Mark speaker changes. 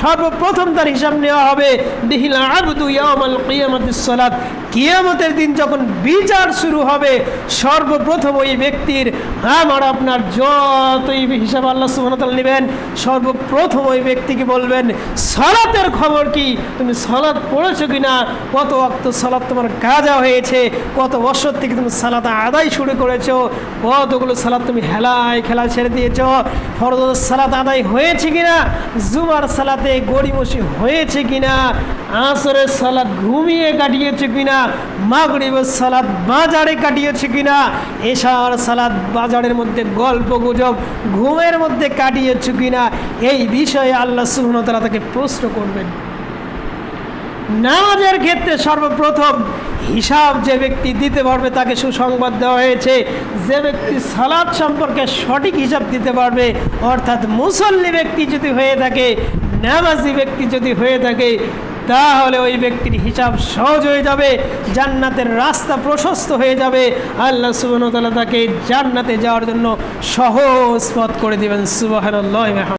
Speaker 1: সর্বপ্রথম তার হিসাব নেওয়া হবে কিয়ামতের দিন যখন বিচার শুরু হবে, সর্বপ্রথম ওই ব্যক্তির আমার, আপনার যতই হিসাব আল্লাহ সুবহানাহু নেবেন, সর্বপ্রথম ওই ব্যক্তিকে বলবেন, সালাতের খবর কি? তুমি সালাত পড়েছো কিনা? কত অক্ত সালাত তোমার গাজা হয়েছে? কত বছর থেকে তুমি সালাত আদায় শুরু করেছ? কতগুলো সালাত তুমি হেলায় খেলা ছেড়ে দিয়েছ? ফরজ সালাত আদায় হয়েছে কিনা? জুমার সালাতে গড়িমসি হয়েছে কিনা? আসরের সালাদ ঘুমিয়ে কাটিয়েছে কিনা? মাগরিবের সালাদ বাজারে কাটিয়েছে কিনা? এশার সালাদ বাজারের মধ্যে গল্প গুজব ঘুমের মধ্যে কাটিয়েছে কিনা? এই বিষয়ে আল্লাহ সুহনতলা তাকে প্রশ্ন করবেন। নামাজের ক্ষেত্রে সর্বপ্রথম হিসাব যে ব্যক্তি দিতে পারবে তাকে সুসংবাদ দেওয়া হয়েছে। যে ব্যক্তি সালাদ সম্পর্কে সঠিক হিসাব দিতে পারবে, অর্থাৎ মুসল্লি ব্যক্তি যদি হয়ে থাকে, নামাজি ব্যক্তি যদি হয়ে থাকে, তাহলে ওই ব্যক্তির হিসাব সহজ হয়ে যাবে, জান্নাতের রাস্তা প্রশস্ত হয়ে যাবে। আল্লাহ ওয়া তাকে জান্নাতে যাওয়ার জন্য সহজ পথ করে দিবেন। সুবহানাল্লাহ